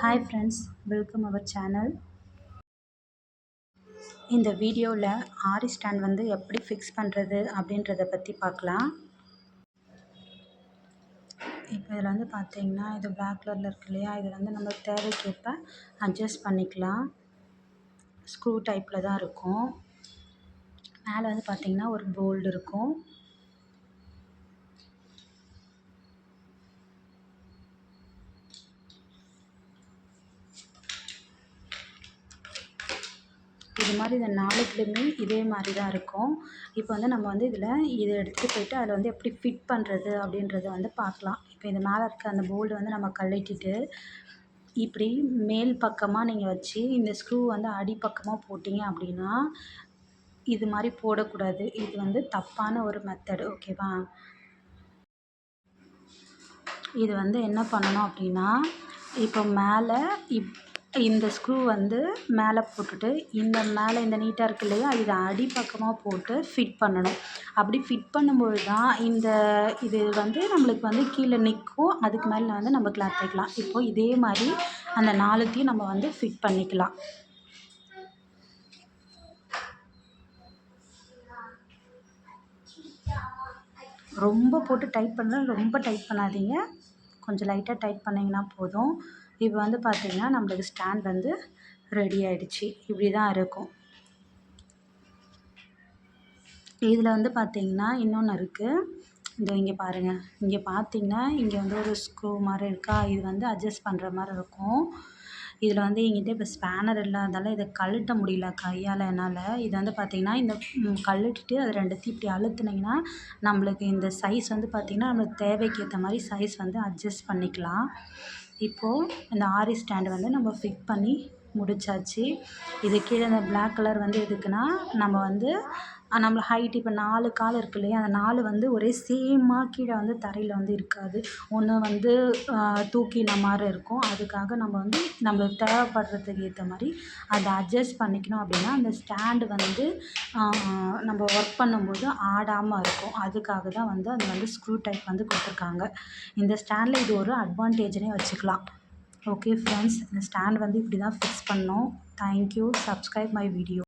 Hi friends welcome our channel இந்த வீடியோவில் ஆரி stand வந்து எப்படி ஃபிக்ஸ் பண்ணுறது அப்படின்றத பற்றி பார்க்கலாம். இப்போ இதில் வந்து பார்த்தீங்கன்னா இது பிளாக் கலரில் இருக்கு இல்லையா? இது வந்து நம்ம தேவைக்கேற்ப அட்ஜஸ்ட் பண்ணிக்கலாம். ஸ்க்ரூ டைப்பில் தான் இருக்கும். மேலே வந்து பார்த்திங்கன்னா ஒரு போல்டு இருக்கும். இது மாதிரி இந்த நாலுத்துலேயுமே இதே மாதிரி தான் இருக்கும். இப்போ வந்து நம்ம வந்து இதில் இதை எடுத்துகிட்டு போயிட்டு அதில் வந்து எப்படி ஃபிட் பண்ணுறது அப்படின்றத வந்து பார்க்கலாம். இப்போ இது மேலே இருக்க அந்த போல்டு வந்து நம்ம கழட்டிட்டு இப்படி மேல் பக்கமாக நீங்கள் வச்சு இந்த ஸ்க்ரூ வந்து அடிப்பக்கமாக போட்டிங்க அப்படின்னா இது மாதிரி போடக்கூடாது. இது வந்து தப்பான ஒரு மெத்தடு ஓகேவா இது வந்து என்ன பண்ணணும் அப்படின்னா இப்போ மேலே இப் இந்த ஸ்க்ரூ வந்து மேலே போட்டுட்டு இந்த மேலே இந்த நீட்டாக இருக்கு இல்லையா இதை அடிப்பக்கமாக போட்டு ஃபிட் பண்ணணும். அப்படி ஃபிட் பண்ணும்போது தான் இந்த இது வந்து நம்மளுக்கு வந்து கீழே நிற்கும் அதுக்கு மேலே வந்து நம்ம கிளாத் தைக்கலாம். இப்போது இதே மாதிரி அந்த நாலுத்தையும் நம்ம வந்து ஃபிட் பண்ணிக்கலாம். ரொம்ப போட்டு டைட் பண்ணால் ரொம்ப டைட் பண்ணாதீங்க. கொஞ்சம் லைட்டாக டைட் பண்ணிங்கன்னா போதும். இப்போ வந்து பார்த்திங்கன்னா நம்மளுக்கு ஸ்டாண்ட் வந்து ரெடி ஆகிடுச்சி இப்படி தான் இருக்கும். இதில் வந்து பார்த்திங்கன்னா இன்னொன்று இருக்குது இதோ இங்கே பாருங்கள் இங்கே பார்த்தீங்கன்னா இங்கே வந்து ஒரு ஸ்க்ரூ மாதிரி இருக்கா? இது வந்து அட்ஜஸ்ட் பண்ணுற மாதிரி இருக்கும். இதில் வந்து எங்கிட்ட இப்போ ஸ்பேனர் இல்லாததால் இதை கழட்ட முடியல கையால் என்னால். இது வந்து பார்த்திங்கன்னா இந்த கழட்டிட்டு அது ரெண்டுத்தையும் இப்படி அழுத்துனிங்கன்னா நம்மளுக்கு இந்த சைஸ் வந்து பார்த்திங்கன்னா நம்மளுக்கு தேவைக்கு ஏற்ற மாதிரி சைஸ் வந்து அட்ஜஸ்ட் பண்ணிக்கலாம். இப்போது இந்த ஆரி ஸ்டாண்டு வந்து நம்ம ஃபிட் பண்ணி முடிச்சாச்சு. இது கீழே இந்த பிளாக் கலர் வந்து எதுக்குன்னா நம்ம வந்து நம்மளை ஹைட் இப்போ நாலு கால் இருக்கு இல்லையா? அந்த நாலு வந்து ஒரே சேமாக கீழே வந்து தரையில் வந்து இருக்காது. ஒன்று வந்து தூக்கின மாதிரி இருக்கும். அதுக்காக நம்ம வந்து நம்மளுக்கு தேவைப்படுறதுக்கு ஏற்ற மாதிரி அதை அட்ஜஸ்ட் பண்ணிக்கணும் அப்படின்னா அந்த ஸ்டாண்டு வந்து நம்ம ஒர்க் பண்ணும்போது ஆடாமல் இருக்கும். அதுக்காக தான் வந்து அது வந்து ஸ்க்ரூ டைப் வந்து கொடுத்துருக்காங்க. இந்த ஸ்டாண்டில் இது ஒரு அட்வான்டேஜ்னே வச்சுக்கலாம். ஓகே ஃப்ரெண்ட்ஸ் இந்த ஸ்டாண்ட் வந்து இப்படி தான் ஃபிக்ஸ் பண்ணோம் தேங்க்யூ சப்ஸ்கிரைப் மை வீடியோ